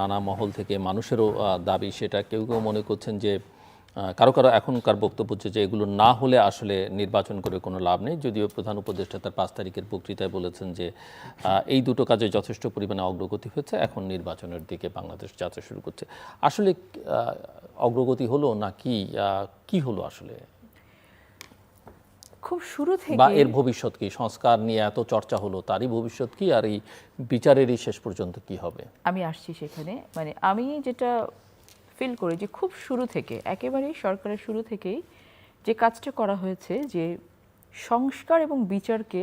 নানা মহল থেকে মানুষেরও দাবি সেটা। কেউ কেউ মনে করছেন যে কারও কারও এখনকার বক্তব্য হচ্ছে যে, এগুলো না হলে আসলে নির্বাচন করে কোনো লাভ নেই। যদিও প্রধান উপদেষ্টা তার পাঁচ তারিখের বক্তৃতায় বলেছেন যে এই দুটো কাজে যথেষ্ট পরিমাণে অগ্রগতি হয়েছে। এখন নির্বাচনের দিকে বাংলাদেশ যাত্রা শুরু করছে। আসলে অগ্রগতি হলো না কি কি হলো আসলে? খুব শুরু থেকে বা এর ভবিষ্যৎ কি? সংস্কার নিয়ে এত চর্চা হলো তারই ভবিষ্যৎ কি? আর এই বিচারেরই শেষ পর্যন্ত কি হবে? আমি আসছি সেখানে। মানে আমি যেটা ফিল করি যে খুব শুরু থেকে একেবারেই সরকারের শুরু থেকেই যে কাজটা করা হয়েছে যে সংস্কার এবং বিচারকে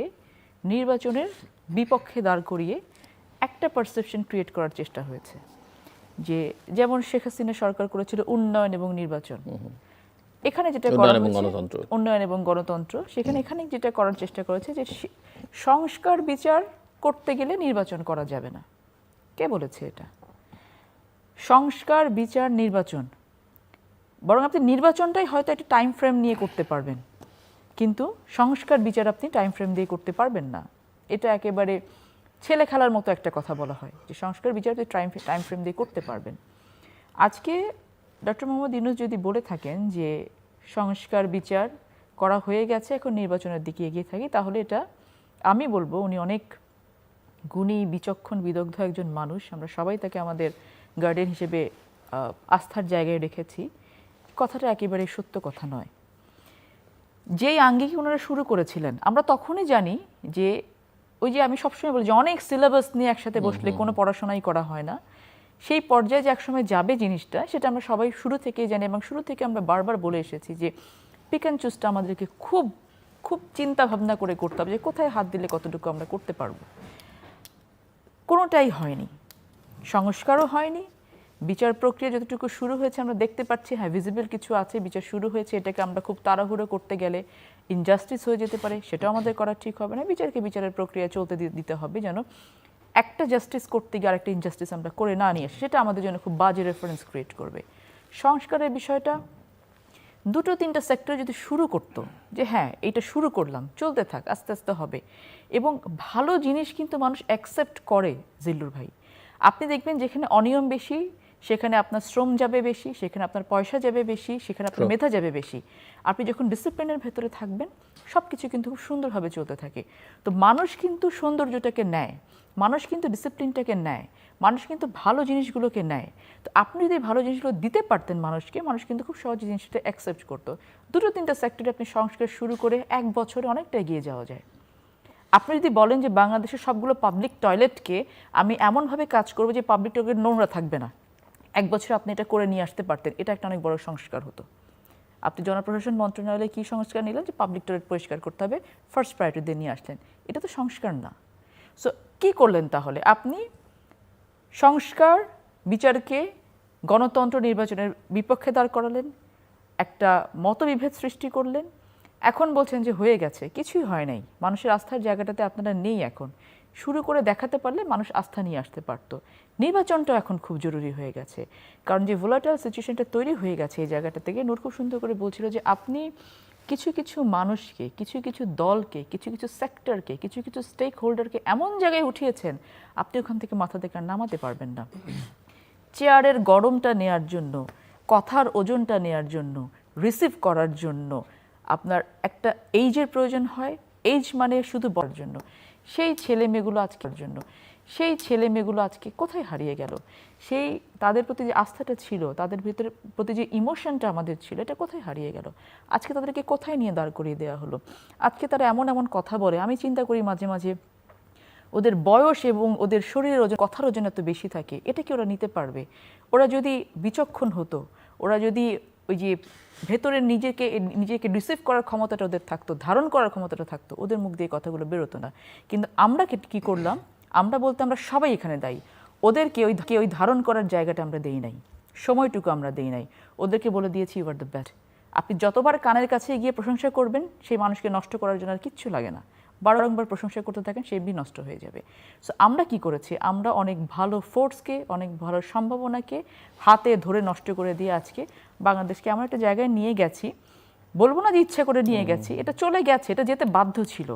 নির্বাচনের বিপক্ষে দাঁড় করিয়ে একটা পারসেপশন ক্রিয়েট করার চেষ্টা হয়েছে। যে যেমন শেখ হাসিনা সরকার করেছিল উন্নয়ন এবং নির্বাচন এখানে যেটা করা উন্নয়ন এবং হয়েছে- গণতন্ত্র। উন্নয়ন এবং গণতন্ত্র সেখানে এখানে যেটা করার চেষ্টা করেছে যে সংস্কার বিচার করতে গেলে নির্বাচন করা যাবে না। কে বলেছে এটা? সংস্কার বিচার নির্বাচন। বরং আপনি নির্বাচনটাই হয়তো একটা টাইম ফ্রেম নিয়ে করতে পারবেন। কিন্তু সংস্কার বিচার আপনি টাইম ফ্রেম দিয়ে করতে পারবেন না। এটা একেবারে ছেলে খেলার মতো একটা কথা বলা হয় যে সংস্কার বিচার আপনি টাইম টাইম ফ্রেম দিয়ে করতে পারবেন। আজকে ডক্টর মোহাম্মদ ইউনুস যদি বলে থাকেন যে সংস্কার বিচার করা হয়ে গেছে এখন নির্বাচনের দিকে এগিয়ে থাকি তাহলে এটা আমি বলব উনি অনেক গুণী বিচক্ষণ বিদগ্ধ একজন মানুষ। আমরা সবাই তাকে আমাদের গার্ডিয়ান হিসেবে আস্থার জায়গায় রেখেছি। কথাটা একেবারে সত্য কথা নয়। যেই আঙ্গিকে ওনারা শুরু করেছিলেন আমরা তখনই জানি যে ওই যে আমি সবসময় বলি যে অনেক সিলেবাস নিয়ে একসাথে বসলে কোনো পড়াশোনাই করা হয় না। সেই পর্যায়ে যে একসময় যাবে জিনিসটা, সেটা আমরা সবাই শুরু থেকেই জানি এবং শুরু থেকে আমরা বারবার বলে এসেছি যে পিক অ্যান্ড চুজটা আমাদেরকে খুব খুব চিন্তা ভাবনা করে করতে হবে যে কোথায় হাত দিলে কতটুকু আমরা করতে পারব। কোনোটাই হয়নি। সংস্কারও হয়নি। বিচার প্রক্রিয়া যতটুকু শুরু হয়েছে আমরা দেখতে পাচ্ছি হ্যাঁ ভিজিবল কিছু আছে, বিচার শুরু হয়েছে, এটাকে আমরা খুব তাড়াহুড়ো করতে গেলে ইনজাস্টিস হয়ে যেতে পারে, সেটাও আমাদের করা ঠিক হবে না। বিচারকে বিচারের প্রক্রিয়া চলতে দিতে হবে যেন একটা জাস্টিস করতে গিয়ে আরেকটা ইনজাস্টিস আমরা করে না নিয়ে সেটা আমাদের জন্য খুব বাজে রেফারেন্স ক্রিয়েট করবে। সংস্কারের বিষয়টা, দুটো তিনটা সেক্টর যদি শুরু করতো, যে হ্যাঁ এটা শুরু করলাম, চলতে থাক, আস্তে আস্তে হবে। এবং ভালো জিনিস কিন্তু মানুষ অ্যাকসেপ্ট করে, জিল্লুর ভাই। আপনি দেখবেন যেখানে অনিয়ম বেশি সেখানে আপনার শ্রম যাবে বেশি সেখানে আপনার পয়সা যাবে বেশি সেখানে আপনার মেধা যাবে বেশি। আপনি যখন ডিসিপ্লিনের ভেতরে থাকবেন সব কিছু কিন্তু খুব সুন্দরভাবে চলতে থাকে। তো মানুষ কিন্তু সৌন্দর্যটাকে নেয় মানুষ কিন্তু ডিসিপ্লিনটাকে নেয় মানুষ কিন্তু ভালো জিনিসগুলোকে নেয়। তো আপনি যদি ভালো জিনিসগুলো দিতে পারতেন মানুষকে মানুষ কিন্তু খুব সহজে জিনিসটা অ্যাকসেপ্ট করতো। দুটো তিনটা সেক্টরে আপনি সংস্কার শুরু করে এক বছরে অনেকটা এগিয়ে যাওয়া যায়। আপনি যদি বলেন যে বাংলাদেশের সবগুলো পাবলিক টয়লেটকে আমি এমনভাবে কাজ করব যে পাবলিক টয়লেট নোংরা থাকবে না। এক বছর আপনি এটা করে নিয়ে আসতে পারতেন, এটা একটা অনেক বড় সংস্কার হতো। আপনি জনপ্রশাসন মন্ত্রণালয়ে কী সংস্কার নিলেন? যে পাবলিক টয়লেট পরিষ্কার করতে হবে ফার্স্ট প্রায়োরিটি দিয়ে নিয়ে আসলেন। এটা তো সংস্কার না। সো কী করলেন তাহলে? আপনি সংস্কার, বিচারকে গণতন্ত্র নির্বাচনের বিপক্ষে দাঁড় করালেন, একটা মতবিভেদ সৃষ্টি করলেন। এখন বলছেন যে হয়ে গেছে, কিছুই হয় নাই। মানুষের আস্থার জায়গাটাতে আপনারা নেই এখন। শুরু করে দেখাতে পারলে মানুষ আস্থা নিয়ে আসতে পারতো। নির্বাচনটাও এখন খুব জরুরি হয়ে গেছে। কারণ যে ভোলাটাল সিচুয়েশনটা তৈরি হয়ে গেছে এই জায়গাটা থেকে, নূর খুব সুন্দর করে বলছিল যে আপনি কিছু কিছু মানুষকে, কিছু কিছু দলকে, কিছু কিছু সেক্টরকে কিছু কিছু স্টেক হোল্ডারকে এমন জায়গায় উঠিয়েছেন, আপনি ওখান থেকে মাথা থেকে নামাতে পারবেন না। চেয়ারের গরমটা নেয়ার জন্য, কথার ওজনটা নেয়ার জন্য রিসিভ করার জন্য আপনার একটা এইজের প্রয়োজন হয় এইজ মানে শুধু বলার জন্য। সেই ছেলে মেয়েগুলো আজকের জন্য। সেই ছেলে মেয়েগুলো আজকে কোথায় হারিয়ে গেল? সেই তাদের প্রতি যে আস্থাটা ছিল, তাদের ভিতরে প্রতি যে ইমোশনটা আমাদের ছিল, এটা কোথায় হারিয়ে গেল? আজকে তাদেরকে কোথায় নিয়ে দাঁড় করিয়ে দেওয়া হলো? আজকে তারা এমন এমন কথা বলে, আমি চিন্তা করি মাঝে মাঝে ওদের বয়স এবং ওদের শরীরের ওজন, কথার ওজন এত বেশি থাকে, এটা কি ওরা নিতে পারবে? ওরা যদি বিচক্ষণ হতো, ওরা যদি ওই যে ভেতরে নিজেকে নিজেকে রিসিভ করার ক্ষমতাটা ওদের থাকতো, ধারণ করার ক্ষমতাটা থাকতো, ওদের মুখ দিয়ে কথাগুলো বেরোতো না। কিন্তু আমরা কি- করলাম? আমরা বলতে আমরা সবাই এখানে দায়ী। ওদেরকে ওই, কে ওই ধারণ করার জায়গাটা আমরা দেই নাই। সময়টুকু আমরা দেই নাই। ওদেরকে বলে দিয়েছি ইউ আর দ্য ব্যাট আপনি যতবার কানের কাছে গিয়ে প্রশংসা করবেন, সেই মানুষকে নষ্ট করার জন্য আর কিচ্ছু লাগে না। বারংবার প্রশংসা করতে থাকেন সে এমনি নষ্ট হয়ে যাবে। সো আমরা কি করেছি? আমরা অনেক ভালো ফোর্সকে অনেক ভালো সম্ভাবনাকে হাতে ধরে নষ্ট করে দিয়ে আজকে বাংলাদেশকে আমরা একটা জায়গায় নিয়ে গেছি। বলব না যে ইচ্ছা করে নিয়ে গেছি এটা চলে গেছে এটা যেতে বাধ্য ছিল।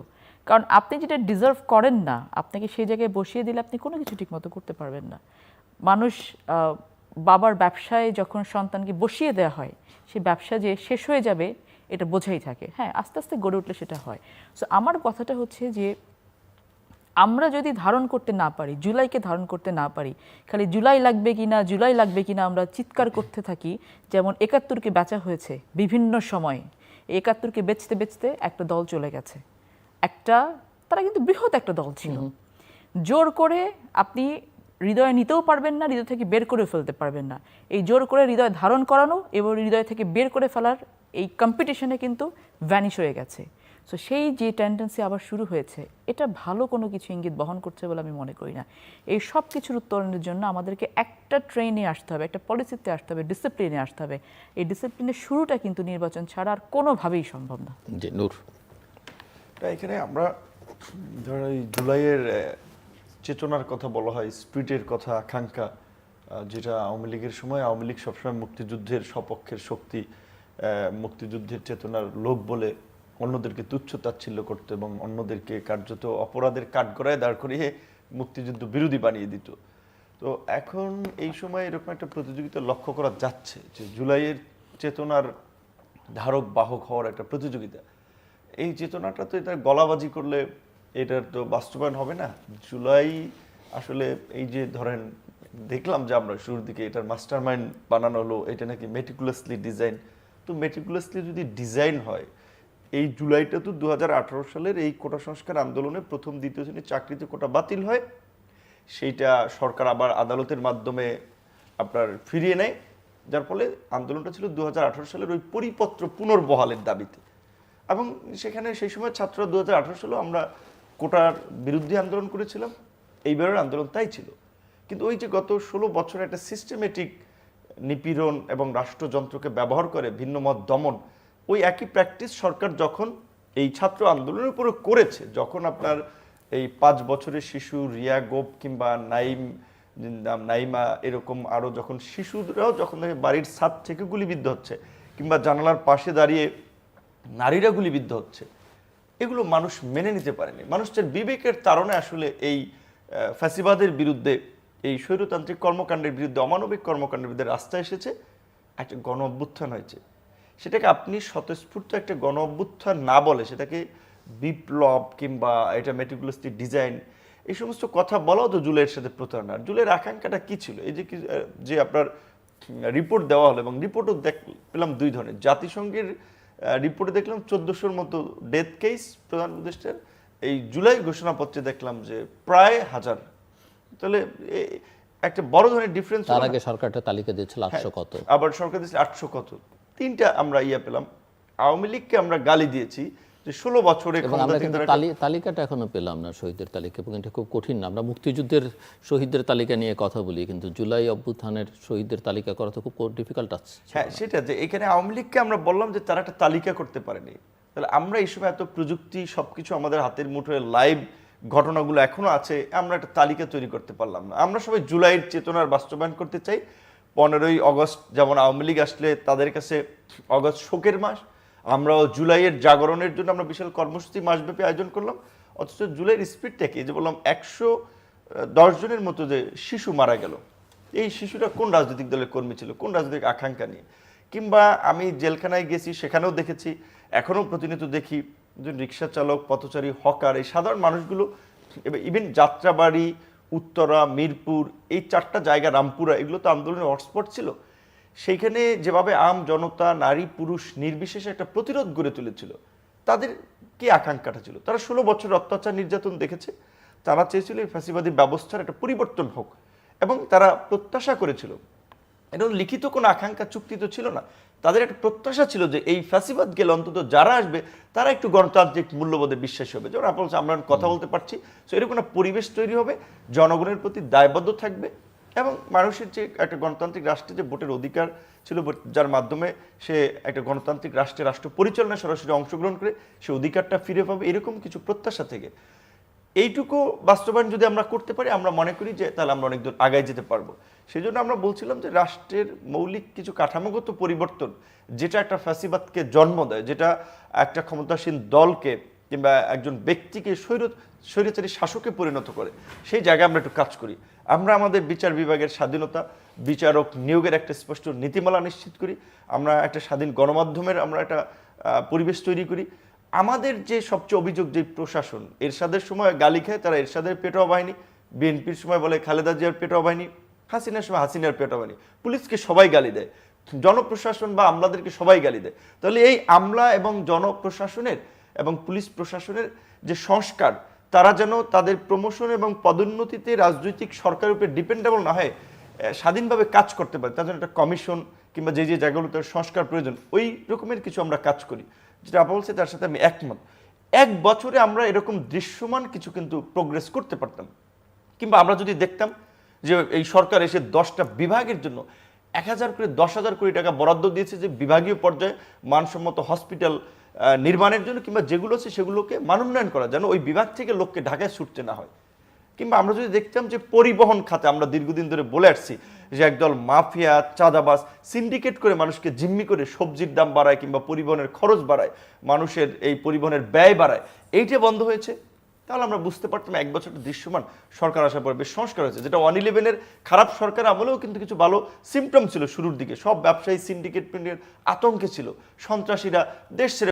কারণ আপনি যেটা ডিজার্ভ করেন না আপনাকে সেই জায়গায় বসিয়ে দিলে আপনি কোনো কিছু ঠিকমতো করতে পারবেন না। মানুষ বাবার ব্যবসায় যখন সন্তানকে বসিয়ে দেওয়া হয় সেই ব্যবসা যে শেষ হয়ে যাবে এটা বোঝাই থাকে। হ্যাঁ আস্তে আস্তে গড়ে উঠলে সেটা হয়। সো আমার কথাটা হচ্ছে যে আমরা যদি ধারণ করতে না পারি জুলাইকে ধারণ করতে না পারি খালি জুলাই লাগবে কি না জুলাই লাগবে কি না আমরা চিৎকার করতে থাকি যেমন একাত্তরকে বেচা হয়েছে বিভিন্ন সময়ে। একাত্তরকে বেচতে বেচতে একটা দল চলে গেছে। একটা তারা কিন্তু বৃহৎ একটা দল ছিল। জোর করে আপনি হৃদয়ে নিতেও পারবেন না হৃদয় থেকে বের করে ফেলতে পারবেন না। এই জোর করে হৃদয় ধারণ করানো এবং হৃদয় থেকে বের করে ফেলার এই কম্পিটিশনে কিন্তু ভ্যানিশ হয়ে গেছে। সো সেই যে টেন্ডেন্সি আবার শুরু হয়েছে এটা ভালো কোনো কিছু ইঙ্গিত বহন করছে বলে আমি মনে করি না। এই সব কিছুর উত্তরণের জন্য আমাদেরকে একটা ট্রেনে আসতে হবে একটা পলিসিতে আসতে হবে ডিসিপ্লিনে আসতে হবে। এই ডিসিপ্লিনের শুরুটা কিন্তু নির্বাচন ছাড়া আর কোনোভাবেই সম্ভব না। জি নূর। তা এখানে আমরা ধরেন ওই জুলাইয়ের চেতনার কথা বলা হয় স্পিরিটের কথা আকাঙ্ক্ষা যেটা আওয়ামী লীগের সময় আওয়ামী লীগ সবসময় মুক্তিযুদ্ধের সপক্ষের শক্তি মুক্তিযুদ্ধের চেতনার লোক বলে অন্যদেরকে তুচ্ছ তাচ্ছিল্য করতো এবং অন্যদেরকে কার্যত অপরাধের কাঠগড়ায় দাঁড় করিয়ে মুক্তিযুদ্ধ বিরোধী বানিয়ে দিত। তো এখন এই সময় এরকম একটা প্রতিযোগিতা লক্ষ্য করা যাচ্ছে যে জুলাইয়ের চেতনার ধারক বাহক হওয়ার একটা প্রতিযোগিতা। এই চেতনাটা তো এটা গলাবাজি করলে এটার তো বাস্তবায়ন হবে না। জুলাই আসলে এই যে ধরেন দেখলাম যে আমরা শুরুর দিকে এটার মাস্টার মাইন্ড বানানো হলো, এটা নাকি মেটিকুলাসলি ডিজাইন তো মেটিকুলাসলি যদি ডিজাইন হয়, এই জুলাইটা তো দু হাজার আঠেরো সালের এই কোটা সংস্কার আন্দোলনে প্রথম, দ্বিতীয় শ্রেণির চাকরিতে কোটা বাতিল হয়। সেইটা সরকার আবার আদালতের মাধ্যমে আপনার ফিরিয়ে নেয়। যার ফলে আন্দোলনটা ছিল দু হাজার আঠারো সালের ওই পরিপত্র পুনর্বহালের দাবিতে। এবং সেখানে সেই সময় ছাত্ররা দু সালেও আমরা কোটার বিরুদ্ধে আন্দোলন করেছিলাম। এইবারের আন্দোলন তাই ছিল। কিন্তু ওই যে গত ষোলো বছর একটা সিস্টেমেটিক নিপীড়ন এবং রাষ্ট্রযন্ত্রকে ব্যবহার করে ভিন্ন মত দমন, ওই একই প্র্যাকটিস সরকার যখন এই ছাত্র আন্দোলনের উপরে করেছে, যখন আপনার এই পাঁচ বছরের শিশু রিয়া গোপ কিংবা নাইম নাইমা এরকম আরও যখন শিশুরাও যখন বাড়ির ছাদ থেকে গুলিবিদ্ধ হচ্ছে কিংবা জানালার পাশে দাঁড়িয়ে নারীরা গুলিবিদ্ধ হচ্ছে, এগুলো মানুষ মেনে নিতে পারেনি। মানুষের বিবেকের তারণে আসলে এই ফ্যাসিবাদের বিরুদ্ধে এই স্বৈরতান্ত্রিক কর্মকাণ্ডের বিরুদ্ধে, অমানবিক কর্মকাণ্ডের বিরুদ্ধে রাস্তা এসেছে, একটা গণ অভ্যুত্থান হয়েছে। সেটাকে আপনি স্বতঃস্ফূর্ত একটা গণ অভ্যুত্থান না বলে, সেটাকে বিপ্লব কিংবা এটা মেটিকুলাসলি ডিজাইন এই সমস্ত কথা বলাও তো জুলের সাথে প্রতারণা। জুলের আকাঙ্ক্ষাটা কী ছিল? এই যে কি যে আপনার রিপোর্ট দেওয়া হলো এবং রিপোর্টও দেখ, পেলাম দুই ধরনের। জাতিসংঘের রিপোর্টে দেখলাম চোদ্দোশোর মতো ডেথ কেস প্রধান উপদেষ্টার। এই জুলাই ঘোষণাপত্রে দেখলাম যে প্রায় হাজার তাহলে একটা বড় ধরনের ডিফারেন্স তার আগে সরকারটা তালিকা দিয়েছিল আটশো কত? আবার সরকার দিয়েছে আটশো কত? তিনটা আমরা ইয়ে পেলাম। আওয়ামী লীগকে আমরা গালি দিয়েছি যে ষোলো বছরে তালিকাটা এখনও পেলাম না শহীদদের তালিকা এবং এটা খুব কঠিন না। আমরা মুক্তিযুদ্ধের শহীদদের তালিকা নিয়ে কথা বলি কিন্তু জুলাই অভ্যুত্থানের শহীদদের তালিকা করা তো খুব ডিফিকাল্ট আছে। হ্যাঁ সেটা যে এখানে আওয়ামী লীগকে আমরা বললাম যে তারা একটা তালিকা করতে পারেনি। তাহলে আমরা এই সময় এত প্রযুক্তি সবকিছু আমাদের হাতের মুঠোয় লাইভ ঘটনাগুলো এখনও আছে, আমরা একটা তালিকা তৈরি করতে পারলাম না। আমরা সবাই জুলাইয়ের চেতনার বাস্তবায়ন করতে চাই। পনেরোই অগস্ট যেমন আওয়ামী লীগ আসলে তাদের কাছে অগস্ট শোকের মাস, আমরাও জুলাইয়ের জাগরণের জন্য আমরা বিশাল কর্মসূচি মাসব্যাপী আয়োজন করলাম। অথচ জুলাইয়ের স্পিডটা কি? যে বললাম একশো দশ জনের মতো যে শিশু মারা গেল। এই শিশুটা কোন রাজনৈতিক দলের কর্মী ছিল? কোন রাজনৈতিক আকাঙ্ক্ষা নিয়ে? কিংবা আমি জেলখানায় গেছি, সেখানেও দেখেছি, এখনও প্রতিনিয়ত দেখি রিক্সা চালক পথচারী, হকার, এই সাধারণ মানুষগুলো ইভেন যাত্রাবাড়ি, উত্তরা, মিরপুর, এই চারটা জায়গা, রামপুরা, এগুলো তো আন্দোলনের হটস্পট ছিল। সেইখানে যেভাবে আম জনতা, নারী, পুরুষ নির্বিশেষে একটা প্রতিরোধ গড়ে তুলেছিল, তাদের কি আকাঙ্ক্ষাটা ছিল? তারা ষোলো বছর অত্যাচার নির্যাতন দেখেছে, তারা চেয়েছিল এই ফ্যাসিবাদী ব্যবস্থার একটা পরিবর্তন হোক, এবং তারা প্রত্যাশা করেছিল এটা লিখিত কোনো আকাঙ্ক্ষা, চুক্তি তো ছিল না। তাদের একটা প্রত্যাশা ছিল যে এই ফ্যাসিবাদ গেলে অন্তত যারা আসবে, তারা একটু গণতান্ত্রিক মূল্যবোধে বিশ্বাসী হবে। যেমন আপনার আমরা কথা বলতে পারছি। তো এরকম একটা পরিবেশ তৈরি হবে, জনগণের প্রতি দায়বদ্ধ থাকবে এবং মানুষের যে একটা গণতান্ত্রিক রাষ্ট্রে যে ভোটের অধিকার ছিল যার মাধ্যমে সে একটা গণতান্ত্রিক রাষ্ট্রে রাষ্ট্র পরিচালনায় সরাসরি অংশগ্রহণ করে, সে অধিকারটা ফিরে পাবে, এরকম কিছু প্রত্যাশা থেকে। এইটুকু বাস্তবায়ন যদি আমরা করতে পারি, আমরা মনে করি যে তাহলে আমরা অনেক দূর আগায় যেতে পারব। সেই জন্য আমরা বলছিলাম যে রাষ্ট্রের মৌলিক কিছু কাঠামোগত পরিবর্তন, যেটা একটা ফ্যাসিবাদকে জন্ম দেয়, যেটা একটা ক্ষমতাসীন দলকে কিংবা একজন ব্যক্তিকে স্বৈর স্বৈরাচারী শাসকে পরিণত করে, সেই জায়গায় আমরা একটু কাজ করি। আমরা আমাদের বিচার বিভাগের স্বাধীনতা বিচারক নিয়োগের একটা স্পষ্ট নীতিমালা নিশ্চিত করি। আমরা একটা স্বাধীন গণমাধ্যমের আমরা একটা পরিবেশ তৈরি করি। আমাদের যে সবচেয়ে অভিযোগ যে প্রশাসন, এরশাদের সময় গালি খায়, তারা এরশাদের পেটোয়া বাহিনী, বিএনপির সময় বলে খালেদা জিয়ার পেটোয়া বাহিনী, হাসিনার সময় হাসিনার পেটোয়া বাহিনী। পুলিশকে সবাই গালি দেয়, জনপ্রশাসন বা আমলাদেরকে সবাই গালি দেয়। তাহলে এই আমলা এবং জনপ্রশাসনের এবং পুলিশ প্রশাসনের যে সংস্কার, তারা যেন তাদের প্রমোশন এবং পদোন্নতিতে রাজনৈতিক সরকারের উপর ডিপেন্ডেবল না হয় স্বাধীনভাবে কাজ করতে পারে, তার জন্য একটা কমিশন কিংবা যে যে জায়গাগুলোতে সংস্কার প্রয়োজন, ওই রকমের কিছু আমরা কাজ করি। যেটা আপা বলছে তার সাথে আমি একমত। এক বছরে আমরা এরকম দৃশ্যমান কিছু কিন্তু প্রোগ্রেস করতে পারতাম। কিংবা আমরা যদি দেখতাম যে এই সরকার এসে দশটা বিভাগের জন্য এক হাজার করে দশ হাজার কোটি টাকা বরাদ্দ দিয়েছে যে বিভাগীয় পর্যায়ে মানসম্মত হসপিটাল নির্মাণের জন্য কিংবা যেগুলো আছে সেগুলোকে মানোন্নয়ন করা, যেন ওই বিভাগ থেকে লোককে ঢাকায় ছুটতে না হয়। কিংবা আমরা যদি দেখতাম যে পরিবহন খাতে আমরা দীর্ঘদিন ধরে বলে আসছি যে একদল মাফিয়া, চাঁদাবাজ সিন্ডিকেট করে মানুষকে জিম্মি করে সবজির দাম বাড়ায় কিংবা পরিবহনের খরচ বাড়ায়, মানুষের এই পরিবহনের ব্যয় বাড়ায়, এইটা বন্ধ হয়েছে? তাহলে আমরা বুঝতে পারতাম এক বছরের দৃশ্যমান সরকার আসার পর বেশ সংস্কার হয়েছে, যেটা ওয়ান ইলেভেনের খারাপ সরকার আমলেও কিন্তু কিছু ভালো সিমটম ছিল শুরুর দিকে। সব ব্যবসায়ী সিন্ডিকেট আতঙ্কে ছিল। সন্ত্রাসীরা দেশ ছেড়ে